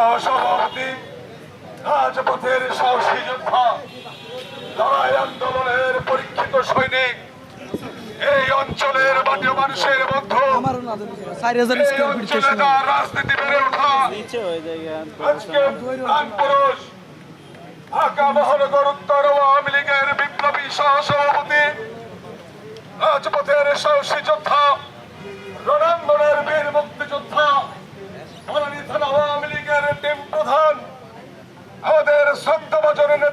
সহসভাপতি রাজপথের সাহসী যোদ্ধা লড়াই আন্দোলনের পরীক্ষিত সৈনিক এই অঞ্চলের মাটি মানুষের বন্ধু রাজনীতি বেড়ে ওঠা। আজকে পুরুষ ঢাকা মহানগর উত্তর আওয়ামী লীগের বিপ্লবী সহসভাপতি রাজপথের সাহসী যোদ্ধা রণাঙ্গনের বীর মুক্তিযোদ্ধা ধনানী থানা আওয়ামী লীগের টিম প্রধান আমাদের সদ্য নেতা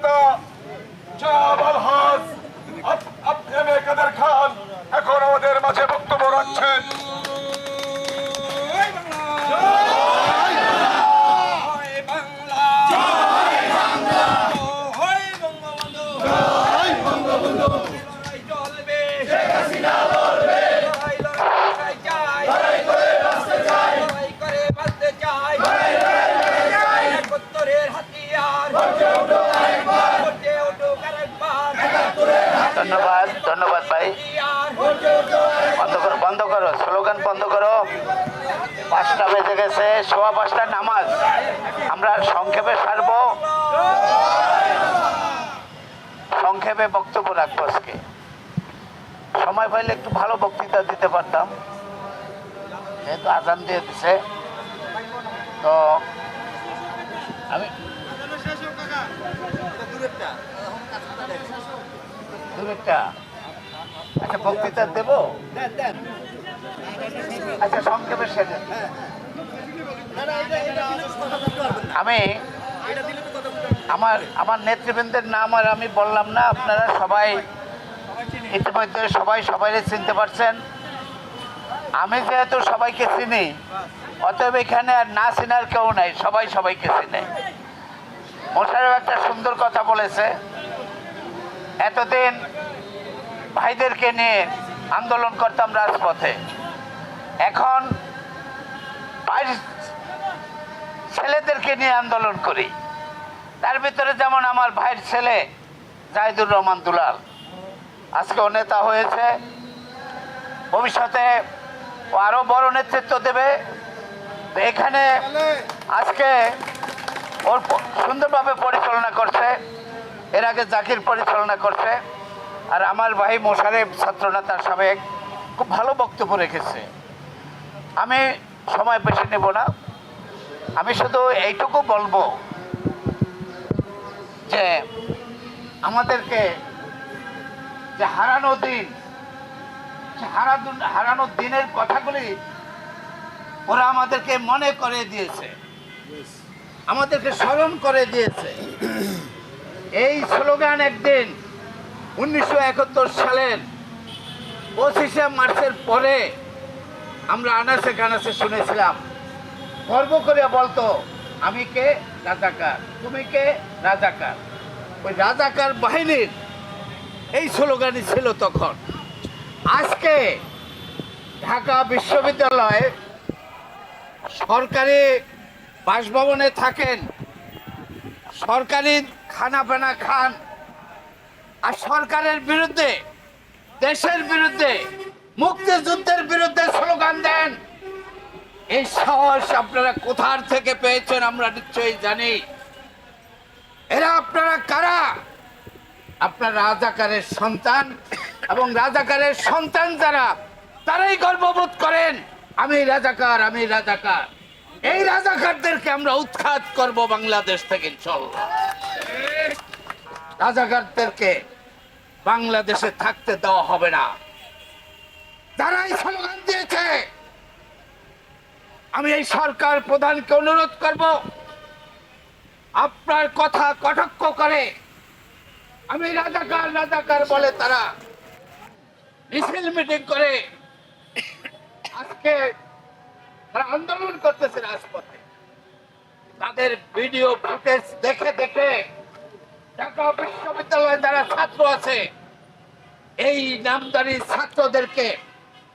স্লোগান বন্ধ করো। পাঁচটা বেজে গেছে, সোয়া পাঁচটার নামাজ। আমরা সংক্ষেপে সারব। সংক্ষেপে বক্তব্য রাখব আজকে। সময় পাইলে একটু ভালো বক্তৃতা দিতে পারতাম। যেহেতু আজান দিয়ে দিছে। তো আমি দূরেরটা। আচ্ছা বক্তৃতা দেব? আচ্ছা সংক্ষেপে আমি আমার আমার নেতৃবৃন্দের নাম আর আমি বললাম না, আপনারা সবাই ইতিমধ্যে সবাই সবাই চিনতে পারছেন। আমি যেহেতু সবাইকে চিনি, অতএব এখানে আর না চিনার কেউ নাই, সবাই সবাইকে চিনে। মোশারফ একটা সুন্দর কথা বলেছে। এতদিন ভাইদেরকে নিয়ে আন্দোলন করতাম রাজপথে। এখন ছেলেদেরকে নিয়ে আন্দোলন করি। তার ভিতরে যেমন আমার ভাইয়ের ছেলে জাহিদুর রহমান দুলাল, আজকে ও নেতা হয়েছে। ভবিষ্যতে ও আরও বড় নেতৃত্ব দেবে। এখানে আজকে ওর সুন্দরভাবে পরিচালনা করছে। এর আগে জাকির পরিচালনা করছে। আর আমার ভাই মোশারেফ ছাত্রনেতা সাবেক খুব ভালো বক্তব্য রেখেছে। আমি সময় বেশি নেব না। আমি শুধু এইটুকু বলব যে আমাদেরকে যে হারানো দিন হারানো দিনের কথাগুলি ওরা আমাদেরকে মনে করে দিয়েছে। আমাদেরকে স্মরণ করে দিয়েছে। এই স্লোগান একদিন উনিশশো একাত্তর সালের পঁচিশে মার্চের পরে আমরা আনাসে কানাসে শুনেছিলাম, গর্ব করে বলতো, আমি কে? রাজাকার। তুমি কে? রাজাকার। ওই রাজাকার বাহিনীর এই স্লোগানই ছিল তখন। আজকে ঢাকা বিশ্ববিদ্যালয়ে সরকারি বাসভবনে থাকেন, সরকারি খানা পানা খান, আর সরকারের বিরুদ্ধে, দেশের বিরুদ্ধে মুক্তিযুদ্ধের বিরুদ্ধে স্লোগান দেন। এই সাহস আপনারা কোথার থেকে পেয়েছেন আমরা নিশ্চয়ই জানি। এরা আপনারা কারা? আপনার রাজাকারের সন্তান এবং রাজাকারের সন্তান যারা, তারাই গর্ববোধ করেন, আমি রাজাকার আমি রাজাকার। এই রাজাকারদেরকে আমরা উৎখাত করব বাংলাদেশ থেকে চল রাজাকারদেরকে বাংলাদেশে থাকতে দেওয়া হবে না। তারাই স্লোগান দিয়েছে। আমি এই সরকার প্রধানকে অনুরোধ করব, আপনার কথা কটাক্ষ করে। আমি রাজাকার রাজাকার বলে তারা মিছিল মিটিং করে আজকে তারা আন্দোলন করতেছে রাজপথে। তাদের ভিডিও ফুটেজ দেখে দেখে ঢাকা বিশ্ববিদ্যালয়ে যারা ছাত্র আছে, এই নামদারি ছাত্রদেরকে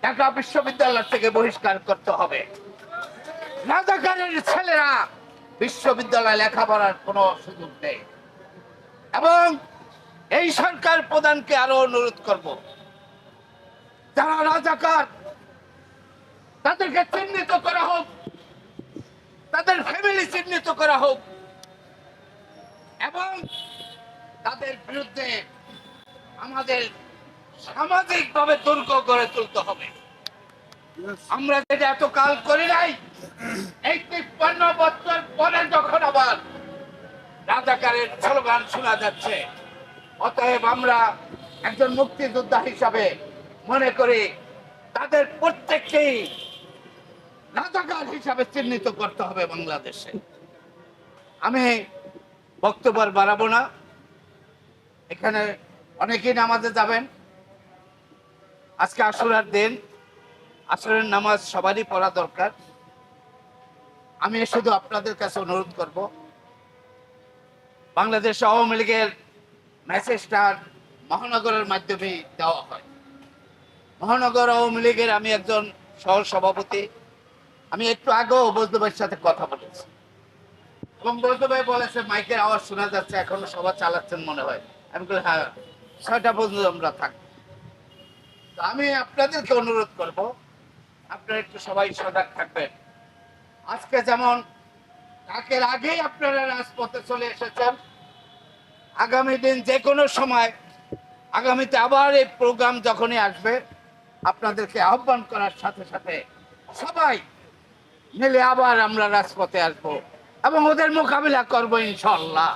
ঢাকা বিশ্ববিদ্যালয় থেকে বহিষ্কার করতে হবে। রাজাকারের ছেলেরা বিশ্ববিদ্যালয়ে লেখাপড়ার কোনো সুযোগ নেই। এবং এই সরকার প্রধানকে আরও অনুরোধ করব, যারা রাজাকার, তাদেরকে চিহ্নিত করা হোক, তাদের ফ্যামিলি চিহ্নিত করা হোক, এবং তাদের বিরুদ্ধে আমাদের সামাজিকভাবে দুর্গ গড়ে তুলতে হবে। আমরা যেটা এত কাল করি নাই এই তিপ্পান্ন বছর পরে যখন আবার রাজাকারের স্লোগান শোনা যাচ্ছে অতএব আমরা একজন মুক্তিযোদ্ধা হিসাবে মনে করি তাদের প্রত্যেককেই রাজাকার হিসাবে চিহ্নিত করতে হবে বাংলাদেশে। আমি বক্তব্য বাড়াবো না। এখানে অনেকেই নামাজে যাবেন। আজকে আসরার দিন, আসরের নামাজ সবারই পড়া দরকার। আমি শুধু আপনাদের কাছে অনুরোধ করব, বাংলাদেশ আওয়ামী লীগের মেসেজটা মহানগরের মাধ্যমে দেওয়া হয়। মহানগর আওয়ামী লীগের আমি একজন সহ সভাপতি আমি একটু আগেও বৈদ্যবাইয়ের সাথে কথা বলেছি। এবং বৈদ্যবাই বলেছে, মাইকের আওয়াজ শোনা যাচ্ছে, এখনও সভা চালাচ্ছেন মনে হয়। আমি বলি হ্যাঁ ছয়টা পর্যন্ত আমরা থাকব। আমি আপনাদেরকে অনুরোধ করব, আপনারা একটু সবাই সজাগ থাকবেন। আজকে যেমন কাকের আগেই আপনারা রাজপথে চলে এসেছেন, আগামী দিন যে কোনো সময়, আগামীতে আবার এই প্রোগ্রাম যখনই আসবে, আপনাদেরকে আহ্বান করার সাথে সাথে সবাই মিলে আবার আমরা রাজপথে আসব এবং ওদের মোকাবিলা করব ইনশাল্লাহ